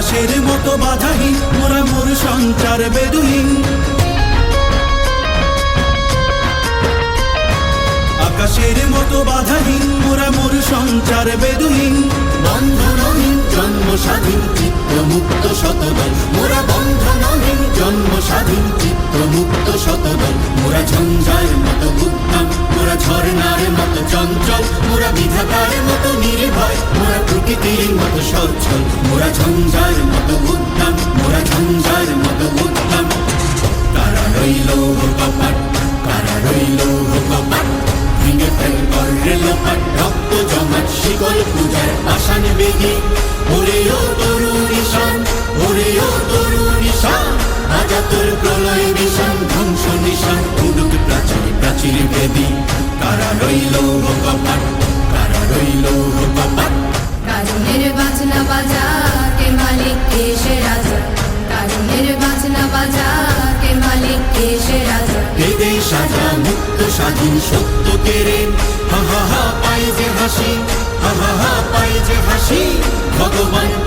আকাশের মতো বাধাহীন, মোরা মোর সঞ্চার বেদুহীন। আকাশের মতো বাধাহীন, মোরা মোর সঞ্চার বেদুহীন। বন্ধনহীন জন্ম স্বাধীন চিত্ত মুক্ত শতদল। মোরা বন্ধনহীন জন্ম স্বাধীন চিত্ত মুক্ত শতদল। মোরা ঝঞ্ঝার মতো উদ্যম মোরা ঝর্ণার মতো চঞ্চল। মোরা বিধাতার মতো নির্ভয় প্রকৃতির মতো সচ্ছল মোরা ঝঞ্ঝার মতো উদ্যম মোরা ঝঞ্ঝার মতো উদ্যম কারা রইল কপাট কারা রইল কপাট ভেঙে ফেল করে লোপাট, রক্ত জমাট, শিকল পূজার আসান বেগে। ওরে ও তরুণ ঈশান ওরে ও তরুণ ঈশান আজাতুর প্রলয় নিশান ধ্বংস নিশান উডুক প্রাচীর প্রাচীর বেদি। কারা রইল কপাট বেদে সাজা মুক্ত, স্বাধীন, সত্য কেড়ে হা হা হা, পাই যে হাসি, হা হা হা, পাই যে হাসি। ভগবান